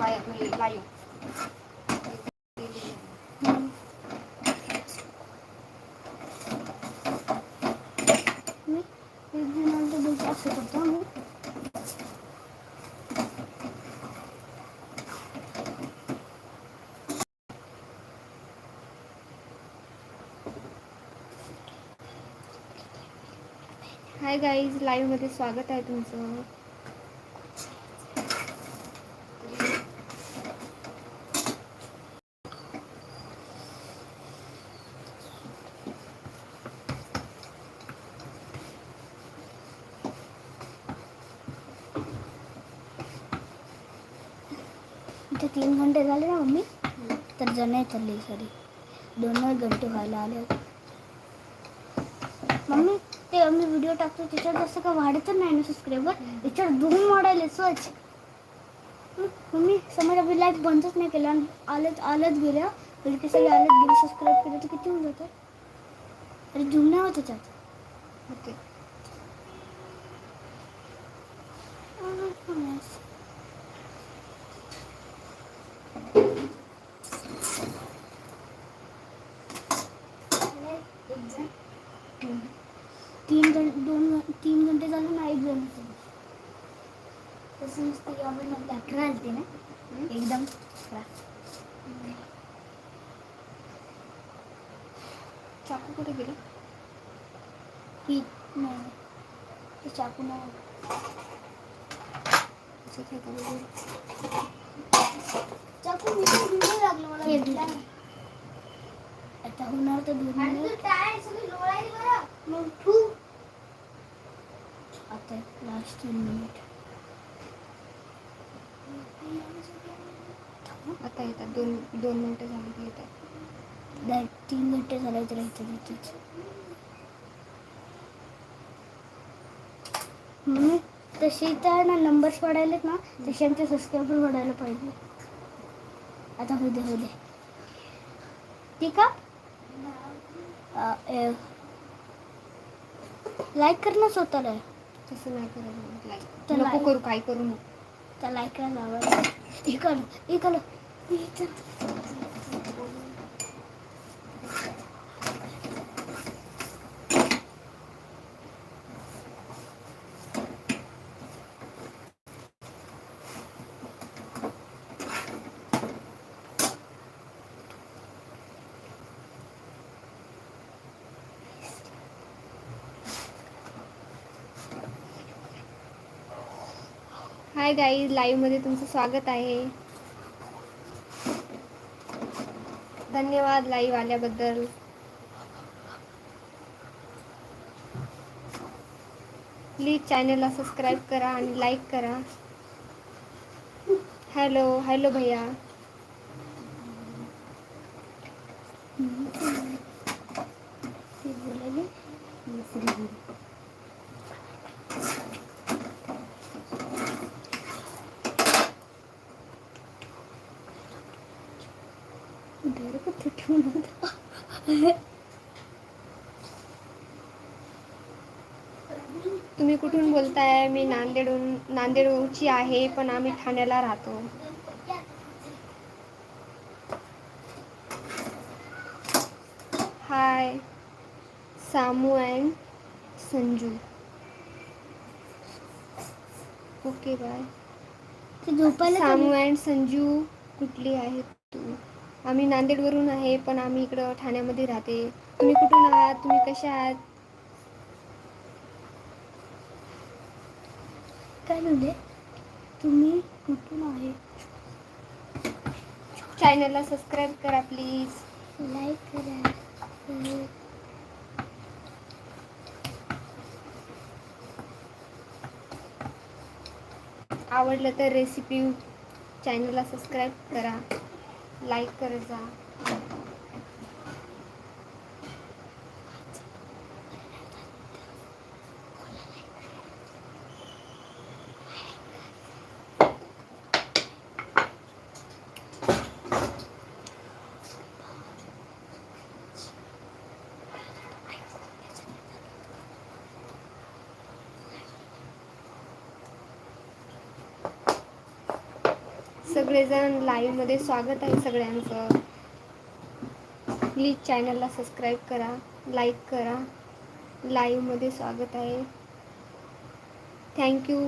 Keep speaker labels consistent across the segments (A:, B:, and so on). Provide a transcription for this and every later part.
A: Live
B: मी एक असं करतो
A: हाय गाईज लाईव्हमध्ये स्वागत आहे तुमचं
B: इथे तीन घंटे झाले ना मम्मी? तर जण चालली सॉरी दोनच घंटे व्हायला आले मम्मी ते आम्ही व्हिडिओ टाकतो त्याच्यात जास्त का वाढतच नाही ना सबस्क्रायबर त्याच्यात दोन वाढायले स्वच्छ. मम्मी समज आपली लाईफ बंदच नाही केलं. आणि आलंच आलंच गेल्या. म्हणजे ते सगळे आलंच गेले सबस्क्राईब केलं तर किती होऊन जातं? अरे जुम नाही होत त्याच्यात.
A: ओके
B: तीन घंटे दोन घं- तीन घंटे झाले ना एक जण तसं नुसतं यावर अकरा आलते ना? एकदम अकरा
A: चाकू कुठे गेली?
B: ही नाही ते चाकू नाही. चाकू लागलं मला आता होणार तर मग आता लास्ट तीन मिनिट
A: आता येतात. दोन दोन मिनटं झाली की येतात.
B: नाही तीन घंटे झाले तर इथे तिथेच म्हणून तशी तर ना नंबर्स वाढायलेत ना तसे आमचे सबस्क्रायबर वाढायला पाहिजे. आता होऊ दे होऊ दे. ठीक आहे? लाईक कर ना स्वतःला.
A: तसं नाही करायचं लाईक नको करू काय करू नको.
B: त्या लाईकला लावायला इकडं इकडं
A: हाय गाईज लाईव्हमध्ये तुमचं स्वागत आहे. धन्यवाद लाईव्ह आल्याबद्दल. प्लीज चॅनलला सबस्क्राईब करा आणि लाईक करा. हॅलो हॅलो भैया.
B: डर ठेवून
A: तुम्ही कुठून बोलताय? मी नांदेडहून नांदेडची आहे पण आम्ही ठाण्याला राहतो. Hi Samu and Sanju. Okay bye.
B: झोपायला
A: सामू. अँड संजू कुठली आहे तू? आम्ही नांदेडवरून आहे पण आम्ही इकडं ठाण्यामध्ये राहते. तुम्ही कुठून आहात? तुम्ही कशा आहात?
B: काय म्हणले? तुम्ही कुठून आहे?
A: चॅनलला सबस्क्राईब करा प्लीज
B: लाईक करा.
A: आवडलं तर रेसिपी चॅनलला सबस्क्राईब करा. लाईक करत जा. सगळेजण लाईव्हमध्ये स्वागत आहे सगळ्यांचं. प्लीज चॅनलला सबस्क्राईब करा लाईक करा. लाईव्हमध्ये स्वागत आहे. थँक्यू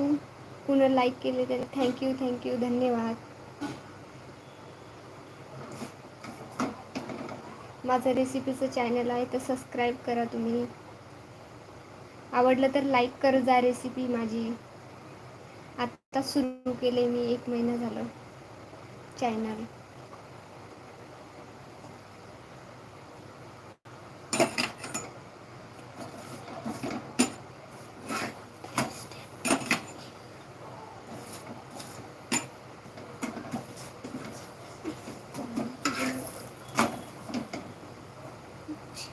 A: पुन्हा लाईक केले तरी थँक्यू थँक्यू धन्यवाद. माझं रेसिपीचं चॅनल आहे तर सबस्क्राईब करा तुम्ही. आवडलं तर लाईक कर जा रेसिपी माझी. आत्ता सुरू केले मी एक महिना झालं.
B: Channel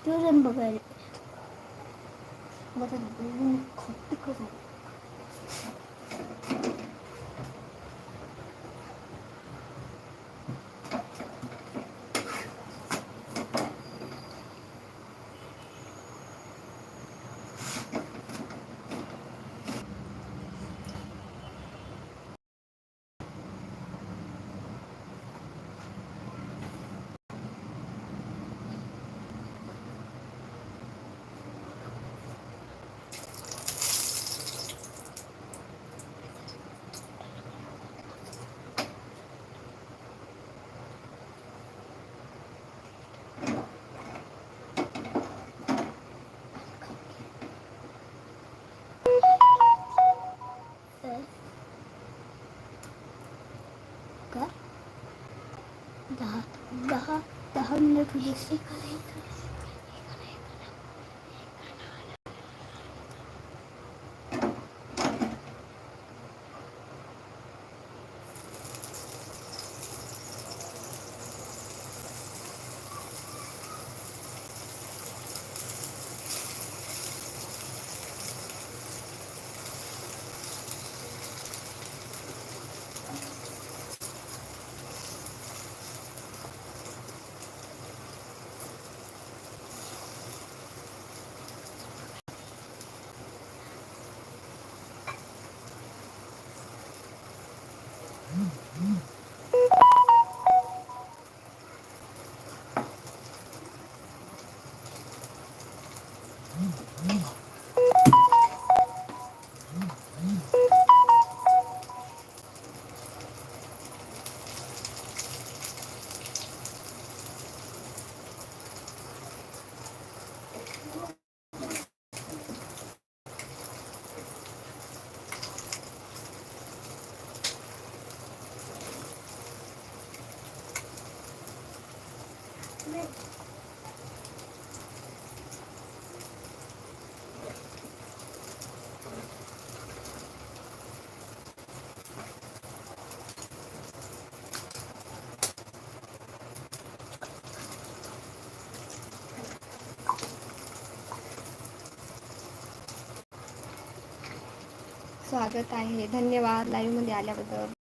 A: Görün bakalım. Bakın bunu koptu
B: kızım. दहा मिनिट Mm-hmm.
A: स्वागत आहे. धन्यवाद. लाईव्हमध्ये आल्याबद्दल.